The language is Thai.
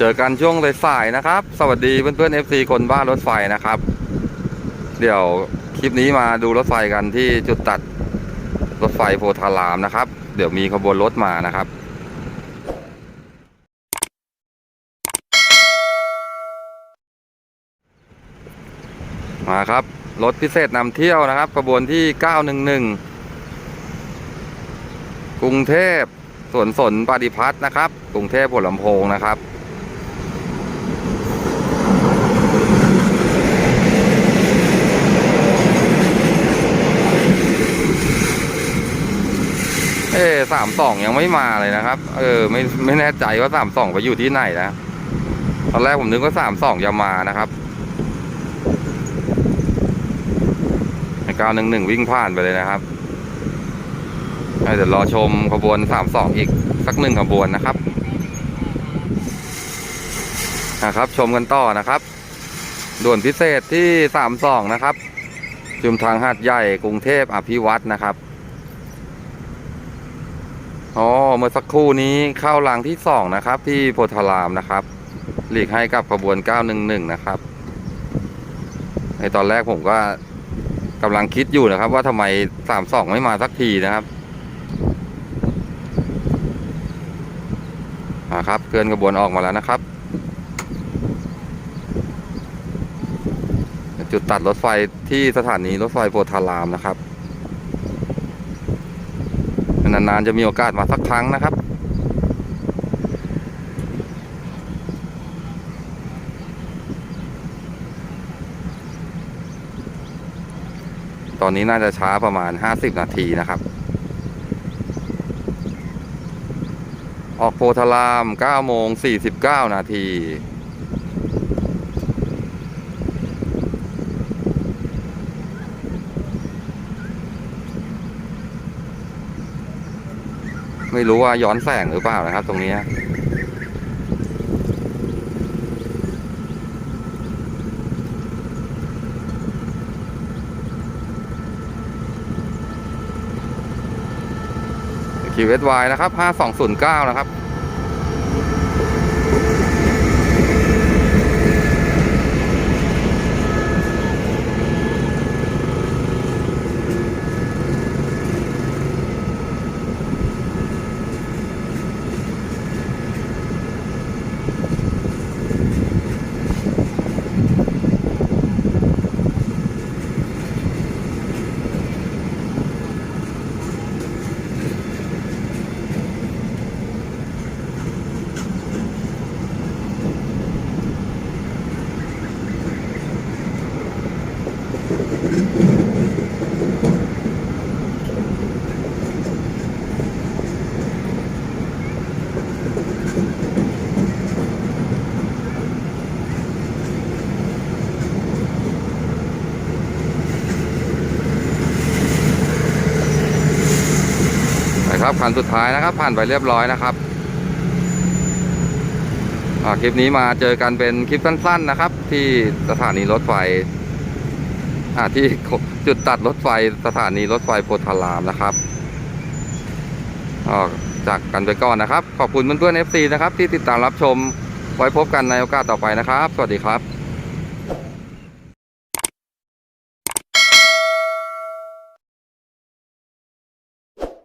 เจอกันช่วงสายๆนะครับ สวัสดีเพื่อนๆ FC คนบ้ารถไฟนะครับ เดี๋ยวคลิปนี้มาดูรถไฟกันที่จุดตัดรถไฟโพธารามนะครับ เดี๋ยวมีขบวนรถมานะครับมาครับ รถพิเศษนำเที่ยวนะครับขบวนที่ 911 กรุงเทพสวนสนปฏิพัฒน์นะครับ กรุงเทพหัวลำโพงนะครับ เอสามสองยังไม่มาเลยนะครับ เออ ไม่ไม่แน่ใจว่าสามสองไปอยู่ที่ไหนนะตอนแรกผมนึกว่าสามสองจะมานะครับเก้าหนึ่งหนึ่งวิ่งผ่านไปเลยนะครับเดี๋ยวรอชมขบวนสามสองอีกสักหนึ่งขบวนนะครับนะครับ ชมกันต่อนะครับ ด่วนพิเศษที่สามสองนะครับ จุมทางหาดใหญ่กรุงเทพอภิวัตนะครับ อ๋อเมื่อสักครู่นี้เข้ารางที่สองนะครับ ที่โพธารามนะครับ หลีกให้กับขบวน 911 นะครับ ในตอนแรกผมก็กำลังคิดอยู่นะครับ ว่าทำไม 32 ไม่มาสักทีนะครับอ่าครับเคลื่อนขบวนออกมาแล้วนะครับ จุดตัดรถไฟที่สถานีรถไฟโพธารามนะครับ นานๆจะมีโอกาสมาสักครั้งนะครับ ตอนนี้น่าจะช้าประมาณ 50 นาทีนะครับ ออกโพธาราม9โมง49 นาที ไม่รู้ว่าย้อนแสงหรือเปล่านะครับ ตรงนี้คิวเอสวนะครับ 5209 นะครับ นะครับคันสุดท้ายนะครับ ผ่านไปเรียบร้อยนะครับอ่าคลิปนี้มาเจอกันเป็นคลิปสั้น ๆนะครับ ที่สถานีรถไฟอ่าที่จุดตัดรถไฟสถานีรถไฟโพธารามนะครับอ่าจากกันไปก่อนนะครับ ขอบคุณเพื่อนๆ FC นะครับ ที่ติดตามรับชมไว้พบกันในโอกาสต่อไปนะครับ สวัสดีครับ